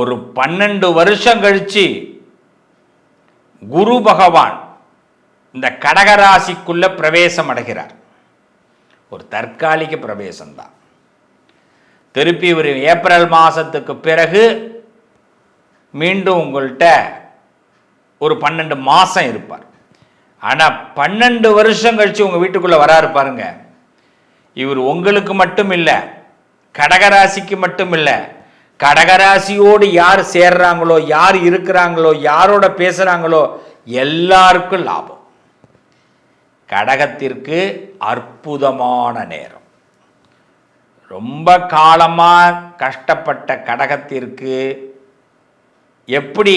ஒரு பன்னெண்டு வருஷம் கழிச்சு குரு பகவான் இந்த கடகராசிக்குள்ள பிரவேசம் அடைகிறார். ஒரு தற்காலிக பிரவேசம்தான். திருப்பி ஒரு ஏப்ரல் மாதத்துக்கு பிறகு மீண்டும் உங்கள்கிட்ட ஒரு பன்னெண்டு மாதம் இருப்பார். ஆனால் பன்னெண்டு வருஷம் கழிச்சு உங்கள் வீட்டுக்குள்ளே வராரு பாருங்க. இவர் உங்களுக்கு மட்டும் இல்லை கடகராசிக்கு மட்டும் இல்லை கடகராசியோடு யார் சேர்றாங்களோ யார் இருக்கிறாங்களோ யாரோட பேசுகிறாங்களோ எல்லாருக்கும் லாபம். கடகத்திற்கு அற்புதமான நேரம். ரொம்ப காலமாக கஷ்டப்பட்ட கடகத்திற்கு எப்படி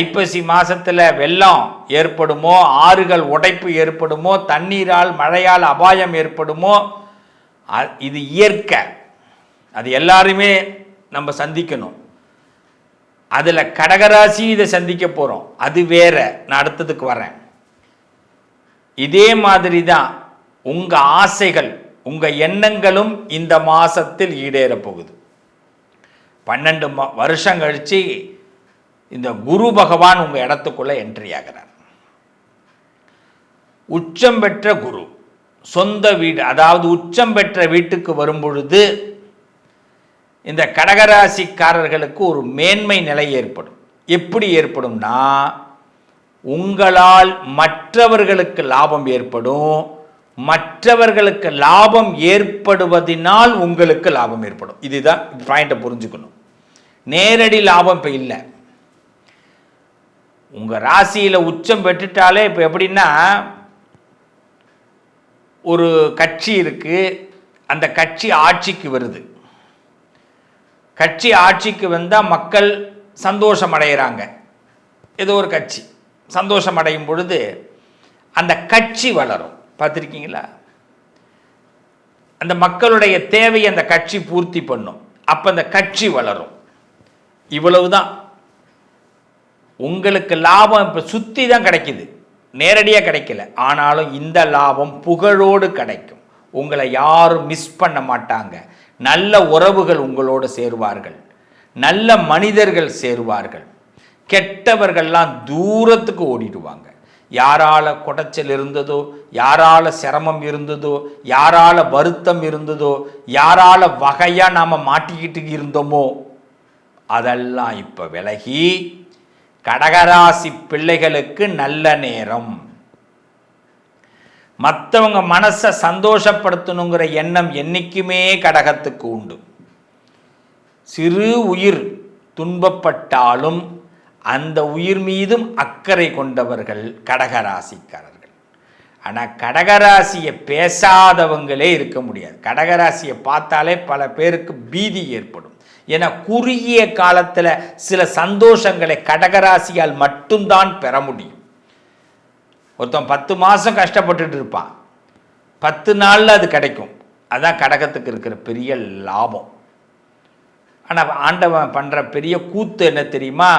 ஐப்பசி மாதத்தில் வெள்ளம் ஏற்படுமோ ஆறுகள் உடைப்பு ஏற்படுமோ தண்ணீரால் மழையால் அபாயம் ஏற்படுமோ இது இயற்கை. அது எல்லாருமே நம்ம சந்திக்கணும். அதில் கடகராசி இதை சந்திக்க போகிறோம் அது வேற. நான் அடுத்ததுக்கு வரேன். இதே மாதிரி தான் உங்கள் ஆசைகள் உங்கள் எண்ணங்களும் இந்த மாதத்தில் ஈடேறப் போகுது பன்னெண்டு மா வருஷம் கழிச்சு இந்த குரு பகவான் உங்கள் இடத்துக்குள்ளே என்ட்ரி ஆகிறார். உச்சம் பெற்ற குரு சொந்த வீடு அதாவது உச்சம் பெற்ற வீட்டுக்கு வரும் பொழுது இந்த கடகராசிக்காரர்களுக்கு ஒரு மேன்மை நிலை ஏற்படும். எப்படி ஏற்படும்னா உங்களால் மற்றவர்களுக்கு லாபம் ஏற்படும். மற்றவர்களுக்கு லாபம் ஏற்படுவதினால் உங்களுக்கு லாபம் ஏற்படும். இதுதான் பாயிண்ட்டை புரிஞ்சுக்கணும். நேரடி லாபம் இப்போ இல்லை. உங்கள் ராசியில் உச்சம் பெற்றுட்டாலே இப்போ எப்படின்னா ஒரு கட்சி இருக்குது அந்த கட்சி ஆட்சிக்கு வருது. கட்சி ஆட்சிக்கு வந்தால் மக்கள் சந்தோஷம் அடைகிறாங்க ஏதோ ஒரு கட்சி. சந்தோஷம் அடையும் பொழுது அந்த கட்சி வளரும். பார்த்துருக்கீங்களா? அந்த மக்களுடைய தேவையை அந்த கட்சி பூர்த்தி பண்ணும். அப்போ அந்த கட்சி வளரும். இவ்வளவுதான். உங்களுக்கு லாபம் இப்போ சுற்றி தான் கிடைக்குது. நேரடியாக கிடைக்கல. ஆனாலும் இந்த லாபம் புகழோடு கிடைக்கும். உங்களை யாரும் மிஸ் பண்ண மாட்டாங்க. நல்ல உறவுகள் உங்களோடு சேருவார்கள். நல்ல மனிதர்கள் சேருவார்கள். கெட்டவர்கள்லாம் தூரத்துக்கு ஓடிடுவாங்க. யாரால குடைச்சல் இருந்ததோ யாரால சிரமம் இருந்ததோ யாரால வருத்தம் இருந்ததோ யாரால வகையாக நாம் மாட்டிக்கிட்டு இருந்தோமோ அதெல்லாம் இப்போ விலகி கடகராசி பிள்ளைகளுக்கு நல்ல நேரம். மற்றவங்க மனசை சந்தோஷப்படுத்தணுங்கிற எண்ணம் என்றைக்குமே கடகத்துக்கு உண்டு. சிறு உயிர் துன்பப்பட்டாலும் அந்த உயிர் மீதும் அக்கறை கொண்டவர்கள் கடகராசிக்காரர்கள். ஆனால் கடகராசியை பேசாதவங்களே இருக்க முடியாது. கடகராசியை பார்த்தாலே பல பேருக்கு பீதி ஏற்படும். ஏன்னா குறுகிய காலத்தில் சில சந்தோஷங்களை கடகராசியால் மட்டும்தான் பெற முடியும். ஒருத்தன் பத்து மாதம் கஷ்டப்பட்டுட்டு இருப்பான். பத்து நாளில் அது கிடைக்கும். அதான் கடகத்துக்கு இருக்கிற பெரிய லாபம். ஆனால் ஆண்டவன் பண்ணுற பெரிய கூத்து என்ன தெரியுமா?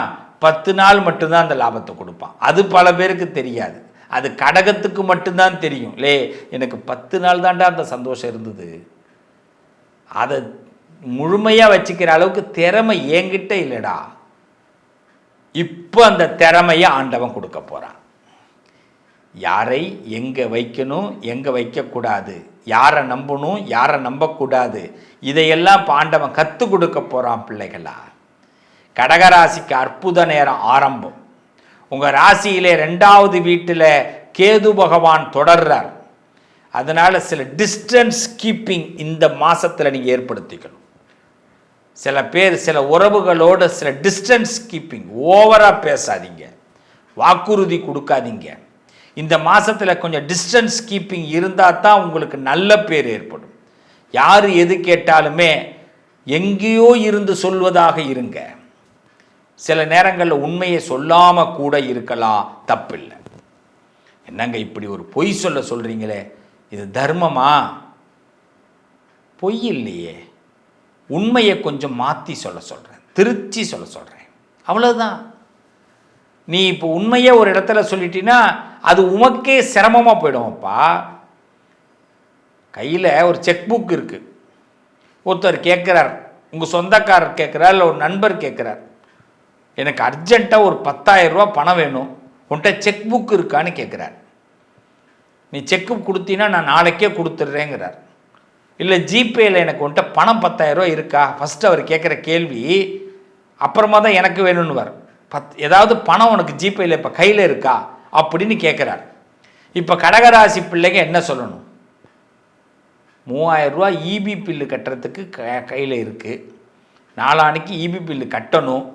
பத்து நாள் மட்டும்தான் அந்த லாபத்தை கொடுப்பான். அது பல பேருக்கு தெரியாது. அது கடகத்துக்கு மட்டும்தான் தெரியும். லே எனக்கு பத்து நாள் தாண்டா அந்த சந்தோஷம் இருந்தது. அதை முழுமையாக வச்சுக்கிற அளவுக்கு திறமை என்கிட்ட இல்லைடா. இப்போ அந்த திறமையை ஆண்டவன் கொடுக்க போகிறான் யாரை எங்கே வைக்கணும் எங்கே வைக்கக்கூடாது? யாரை நம்பணும் யாரை நம்பக்கூடாது? இதையெல்லாம் பாண்டவன் கற்றுக் கொடுக்க போகிறான் பிள்ளைகளா? கடகராசிக்கு அற்புத நேரம் ஆரம்பம். உங்கள் ராசியிலே ரெண்டாவது வீட்டில் கேது பகவான் தொடர்றார். அதனால் சில டிஸ்டன்ஸ் கீப்பிங் இந்த மாதத்தில் நீங்கள் ஏற்படுத்திக்கணும். சில பேர் சில உறவுகளோடு சில டிஸ்டன்ஸ் கீப்பிங் ஓவராக பேசாதீங்க. வாக்குறுதி கொடுக்காதீங்க. இந்த மாதத்தில் கொஞ்சம் டிஸ்டன்ஸ் கீப்பிங் இருந்தால் தான் உங்களுக்கு நல்ல பேர் ஏற்படும். யார் எது கேட்டாலுமே எங்கேயோ இருந்து சொல்வதாக இருங்க. சில நேரங்களில் உண்மையை சொல்லாமல் கூட இருக்கலாம் தப்பில்லை. என்னங்க இப்படி ஒரு பொய் சொல்ல சொல்கிறீங்களே இது தர்மமா? பொய் இல்லையே. உண்மையை கொஞ்சம் மாற்றி சொல்ல சொல்கிறேன் திருச்சி சொல்ல சொல்கிறேன் அவ்வளோதான் நீ இப்போ உண்மையை ஒரு இடத்துல சொல்லிட்டீன்னா அது உமக்கே சிரமமாக போயிடும்ப்பா கையில் ஒரு செக் புக் இருக்குது ஒருத்தர் கேட்குறார் உங்கள் சொந்தக்காரர் கேட்குறார் இல்லை ஒரு நண்பர் கேட்குறார். எனக்கு அர்ஜென்ட்டாக ஒரு 10000 பணம் வேணும். உன்கிட்ட செக் புக் இருக்கான்னு கேட்குறார். நீ செக்கு கொடுத்தீன்னா நான் நாளைக்கே கொடுத்துட்றேங்கிறார். இல்லை ஜிபேயில் எனக்கு உன்கிட்ட பணம் 10000 இருக்கா? ஃபஸ்ட்டு அவர் கேட்குற கேள்வி அப்புறமா தான் எனக்கு வேணும்னுவார். பத் ஏதாவது பணம் உனக்கு ஜிபேயில் இப்போ கையில் இருக்கா? அப்படின்னு கேட்குறார் இப்போ கடகராசி பிள்ளைங்க என்ன சொல்லணும்? மூவாயிரம் ரூபா இபி பில்லு கட்டுறதுக்கு க கையில் இருக்குது நாளான்னைக்கு இபி பில்லு கட்டணும்.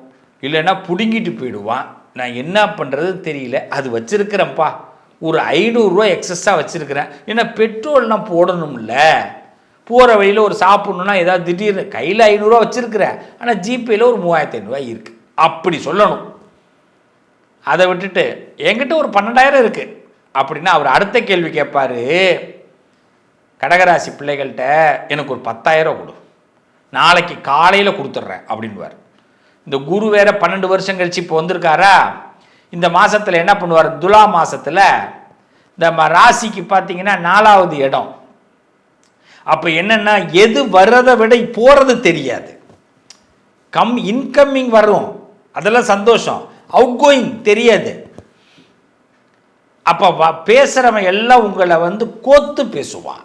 இல்லைன்னா பிடுங்கிட்டு போயிடுவான். நான் என்ன பண்ணுறது தெரியல. அது வச்சுருக்கிறேன்ப்பா. ஒரு ஐநூறுரூவா எக்ஸஸாக வச்சுருக்கிறேன். ஏன்னா பெட்ரோல்லாம் போடணும்ல. போகிற வழியில் ஒரு சாப்பிட்ணுன்னா ஏதாவது திடீர்னு கையில் ஐநூறுரூவா வச்சுருக்கிறேன். ஆனால் ஜிபேயில் ஒரு மூவாயிரத்து ஐநூறுரூவா இருக்குது அப்படி சொல்லணும். அதை விட்டுட்டு என்கிட்ட ஒரு பன்னெண்டாயிரம் இருக்குது அப்படின்னா அவர் அடுத்த கேள்வி கேட்பாரு கடகராசி பிள்ளைகள்கிட்ட எனக்கு ஒரு பத்தாயிரம் கொடு. நாளைக்கு காலையில் கொடுத்துட்றேன் அப்படின்வார் இந்த குரு வேற பன்னெண்டு வருஷம் கழிச்சு இப்போ வந்திருக்காரா? இந்த மாதத்தில் என்ன பண்ணுவார்? துலா மாதத்தில் இந்த ம- ராசிக்கு பார்த்தீங்கன்னா நாலாவது இடம். அப்போ என்னென்னா எது வர்றதை விட போகிறது தெரியாது. கம் இன்கம்மிங் வரும். அதெல்லாம் சந்தோஷம். அவுட் கோயிங் தெரியாது. அப்போ வ- எல்லாம் உங்களை வந்து கோத்து பேசுவான்.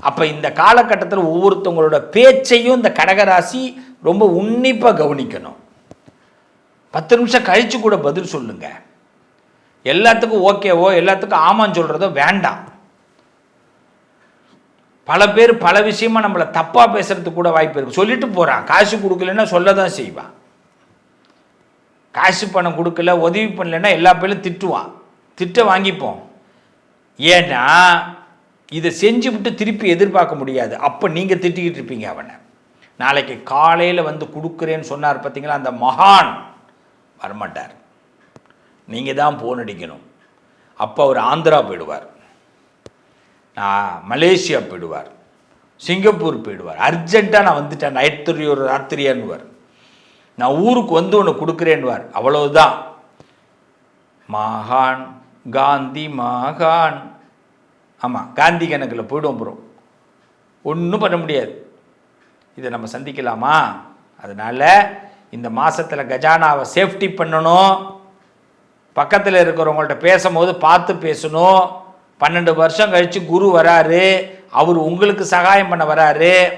அப்போ இந்த காலகட்டத்தில் ஒவ்வொருத்தவங்களோட பேச்சையும் இந்த கடகராசி ரொம்ப உன்னிப்பாக கவனிக்கணும். பத்து நிமிஷம் கழித்து கூட பதில் சொல்லுங்க. எல்லாத்துக்கும் ஓகேவோ எல்லாத்துக்கும் ஆமான்னு சொல்கிறதோ வேண்டாம். பல பேர் பல விஷயமா நம்மளை தப்பாக பேசுறதுக்கு கூட வாய்ப்பு இருக்கு. சொல்லிட்டு போகிறான் காசு கொடுக்கலன்னா சொல்ல தான் செய்வான். காசு பணம் கொடுக்கல உதவி பண்ணலைன்னா எல்லா பேரும் திட்டுவான். திட்ட வாங்கிப்போம். ஏன்னா இதை செஞ்சு விட்டு திருப்பி எதிர்பார்க்க முடியாது. அப்போ நீங்கள் திட்டிக்கிட்டு இருப்பீங்க அவனை. நாளைக்கு காலையில் வந்து கொடுக்குறேன்னு சொன்னார் பார்த்தீங்களா அந்த மகான் வரமாட்டார். நீங்கள் தான் போன் அடிக்கணும். அப்போ அவர் ஆந்திரா போயிடுவார். நான் மலேசியா போயிடுவார். சிங்கப்பூர் போயிடுவார். அர்ஜென்ட்டாக நான் வந்துட்டேன் நைட்டு ஒரு ராத்திரியான்னுவார். நான் ஊருக்கு வந்து ஒன்று கொடுக்குறேன்னுவார். அவ்வளவுதான். மகான் காந்தி மகான். ஆமாம் காந்தி கணக்கில் போய்டும் அப்புறம் ஒன்றும் பண்ண முடியாது. இதை நம்ம சந்திக்கலாமா? அதனால் இந்த மாதத்தில் கஜானாவை சேஃப்டி பண்ணணும். பக்கத்தில் இருக்கிறவங்கள்ட்ட பேசும்போது பார்த்து பேசணும். பன்னெண்டு வருஷம் கழித்து குரு வராரு. அவர் உங்களுக்கு சகாயம் பண்ண வராரு.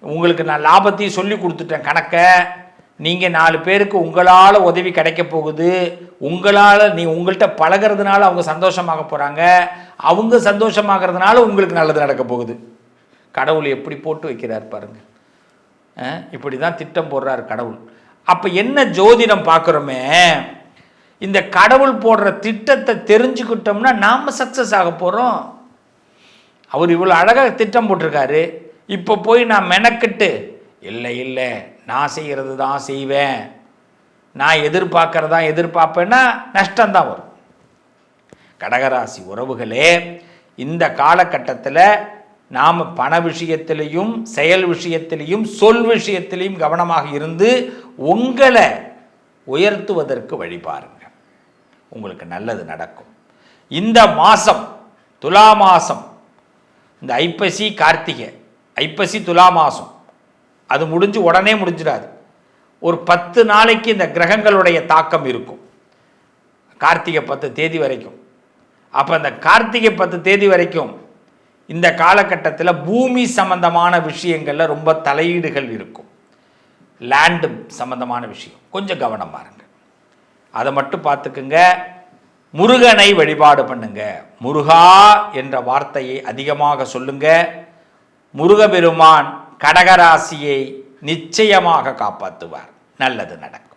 உங்களுக்கு நான் லாபத்தையும் சொல்லி கொடுத்துட்டேன் கணக்கை. நீங்கள் நாலு பேருக்கு உங்களால் உதவி கிடைக்க போகுது. உங்களால் நீ உங்கள்கிட்ட பழகிறதுனால அவங்க சந்தோஷமாக போகிறாங்க அவங்க சந்தோஷமாகறதுனால உங்களுக்கு நல்லது நடக்க போகுது. கடவுள் எப்படி போட்டு வைக்கிறார் பாருங்கள் இப்படி தான் திட்டம் போடுறார் கடவுள். அப்போ என்ன ஜோதிடம் பார்க்குறோமே இந்த கடவுள் போடுற திட்டத்தை தெரிஞ்சுக்கிட்டோம்னா நாம் சக்ஸஸ் ஆக போகிறோம் அவர் இவ்வளோ அழகாக திட்டம் போட்டிருக்காரு. இப்போ போய் நான் மெனக்கிட்டு இல்லை இல்லை நான் செய்கிறது தான் செய்வேன். நான் எதிர்பார்க்கறதா எதிர்பார்ப்பேன்னா நஷ்டம்தான் வரும். கடகராசி உறவுகளே இந்த காலகட்டத்தில் நாம் பண விஷயத்திலையும் செயல் விஷயத்திலையும் சொல் விஷயத்திலையும் கவனமாக இருந்து உங்களை உயர்த்துவதற்கு வழிபாருங்க உங்களுக்கு நல்லது நடக்கும். இந்த மாதம் துலா மாதம் இந்த ஐப்பசி கார்த்திகை ஐப்பசி துலா மாதம் அது முடிஞ்சு உடனே முடிஞ்சிடாது. ஒரு பத்து நாளைக்கு இந்த கிரகங்களுடைய தாக்கம் இருக்கும். கார்த்திகை பத்து தேதி வரைக்கும். அப்போ இந்த கார்த்திகை பத்து தேதி வரைக்கும் இந்த காலகட்டத்தில் பூமி சம்பந்தமான விஷயங்களில் ரொம்ப தலையீடுகள் இருக்கும். லேண்டு சம்பந்தமான விஷயம். கொஞ்சம் கவனம் பாருங்க. அதை மட்டும் பார்த்துக்குங்க. முருகனை வழிபாடு பண்ணுங்க. முருகா என்ற வார்த்தையை அதிகமாக சொல்லுங்க. முருகபெருமான் கடகராசியை நிச்சயமாக காப்பாற்றுவார் நல்லது நடக்கும்.